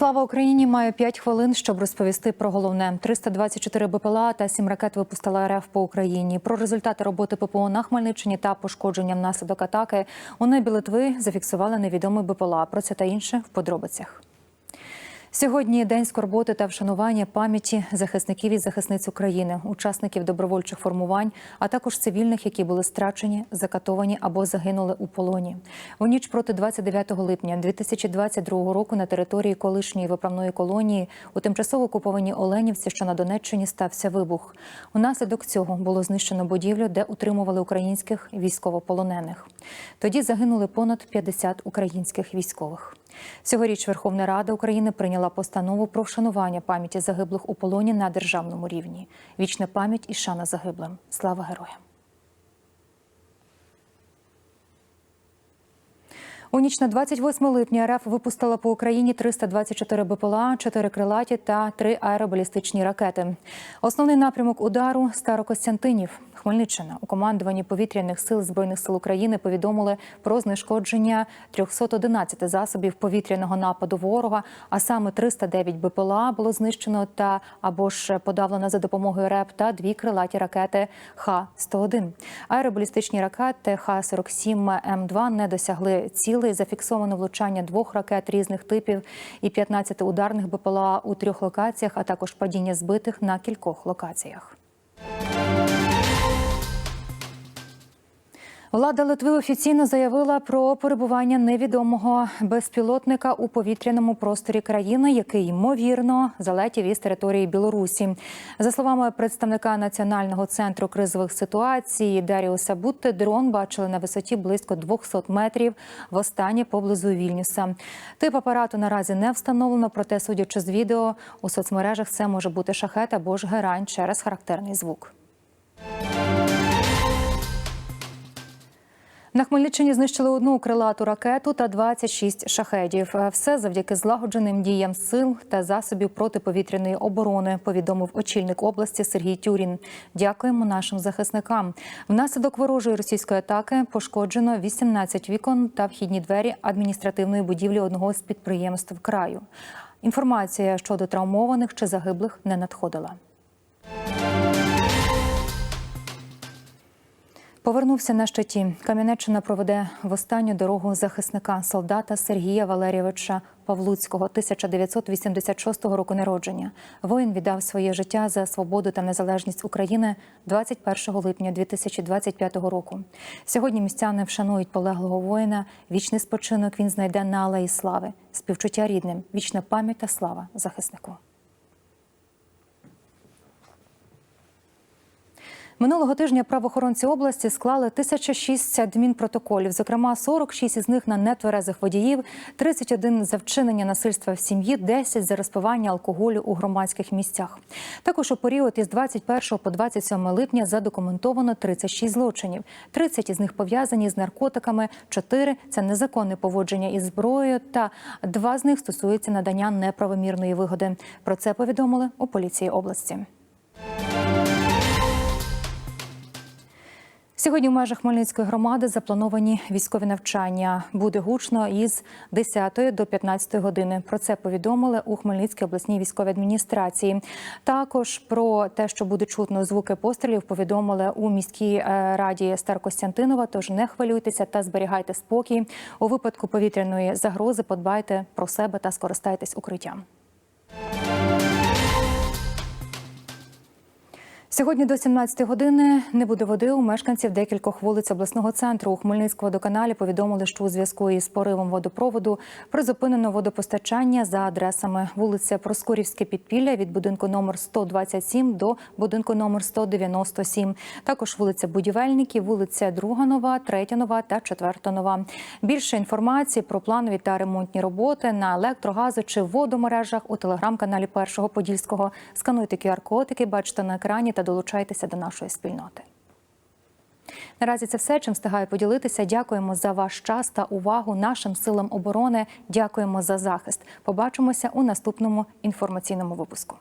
Слава Україні має 5 хвилин, щоб розповісти про головне. 324 БПЛА та 7 ракет випустила РФ по Україні. Про результати роботи ППО на Хмельниччині та пошкодження внаслідок атаки у небі Литви зафіксували невідомий БПЛА. Про це та інше в подробицях. Сьогодні день скорботи та вшанування пам'яті захисників і захисниць України, учасників добровольчих формувань, а також цивільних, які були страчені, закатовані або загинули у полоні. У ніч проти 29 липня 2022 року на території колишньої виправної колонії у тимчасово окупованій Оленівці, що на Донеччині, стався вибух. Унаслідок цього було знищено будівлю, де утримували українських військовополонених. Тоді загинули понад 50 українських військових. Цьогоріч Верховна Рада України прийняла постанову про вшанування пам'яті загиблих у полоні на державному рівні. Вічна пам'ять і шана загиблим. Слава героям! У ніч на 28 липня РФ випустила по Україні 324 БПЛА, 4 крилаті та 3 аеробалістичні ракети. Основний напрямок удару Старокостянтинів. Хмельниччина у командуванні повітряних сил збройних сил України повідомили про знешкодження 311 засобів повітряного нападу ворога, а саме 309 БПЛА було знищено та або ж подавлено за допомогою РЕП та дві крилаті ракети Х-101. Аеробалістичні ракети Х-47 М2 не досягли цілей. Зафіксовано влучання двох ракет різних типів і 15 ударних БПЛА у трьох локаціях, а також падіння збитих на кількох локаціях. Влада Литви офіційно заявила про перебування невідомого безпілотника у повітряному просторі країни, який ймовірно залетів із території Білорусі. За словами представника національного центру кризових ситуацій Даріуса Бутте, дрон бачили на висоті близько 200 метрів. Востаннє поблизу Вільнюса. Тип апарату наразі не встановлено, проте, судячи з відео, у соцмережах це може бути шахет або ж герань через характерний звук. На Хмельниччині знищили одну крилату ракету та 26 шахедів. Все завдяки злагодженим діям сил та засобів протиповітряної оборони. Повідомив очільник області Сергій Тюрін. Дякуємо нашим захисникам. Внаслідок ворожої російської атаки пошкоджено 18 вікон та вхідні двері адміністративної будівлі одного з підприємств краю. Інформація щодо травмованих чи загиблих не надходила. Повернувся на щиті. Кам'янеччина проведе в останню дорогу захисника солдата Сергія Валерійовича Павлуцького, 1986 року народження. Воїн віддав своє життя за свободу та незалежність України 21 липня 2025 року. Сьогодні містяни вшанують полеглого воїна. Вічний спочинок він знайде на алеї слави, співчуття рідним, вічна пам'ять та слава захиснику. Минулого тижня правоохоронці області склали 1006 адмінпротоколів, зокрема 46 із них на нетверезих водіїв, 31 за вчинення насильства в сім'ї, 10 за розпивання алкоголю у громадських місцях. Також у період із 21 по 27 липня задокументовано 36 злочинів. 30 із них пов'язані з наркотиками, 4 – це незаконне поводження із зброєю, та два з них стосуються надання неправомірної вигоди. Про це повідомили у поліції області. Сьогодні в межах Хмельницької громади заплановані військові навчання. Буде гучно із 10 до 15 години. Про це повідомили у Хмельницькій обласній військовій адміністрації. Також про те, що буде чутно звуки пострілів, повідомили у міській е, раді Старокостянтинова. Тож не хвилюйтеся та зберігайте спокій. У випадку повітряної загрози подбайте про себе та скористайтесь укриттям. Сьогодні до 17 години не буде води у мешканців декількох вулиць обласного центру. У Хмельницькому водоканалі повідомили, що у зв'язку із поривом водопроводу призупинено водопостачання за адресами вулиця Проскурівське підпілля від будинку номер 127 до будинку номер 197. Також вулиця Будівельників, вулиця Друга Нова, Третя Нова та Четверта Нова. Більше інформації про планові та ремонтні роботи на електрогазу чи водомережах у телеграм-каналі Першого Подільського. Скануйте QR-код, який бачите на екрані та долучайтеся до нашої спільноти. Наразі це все, чим встигаю поділитися. Дякуємо за ваш час та увагу нашим силам оборони. Дякуємо за захист. Побачимося у наступному інформаційному випуску.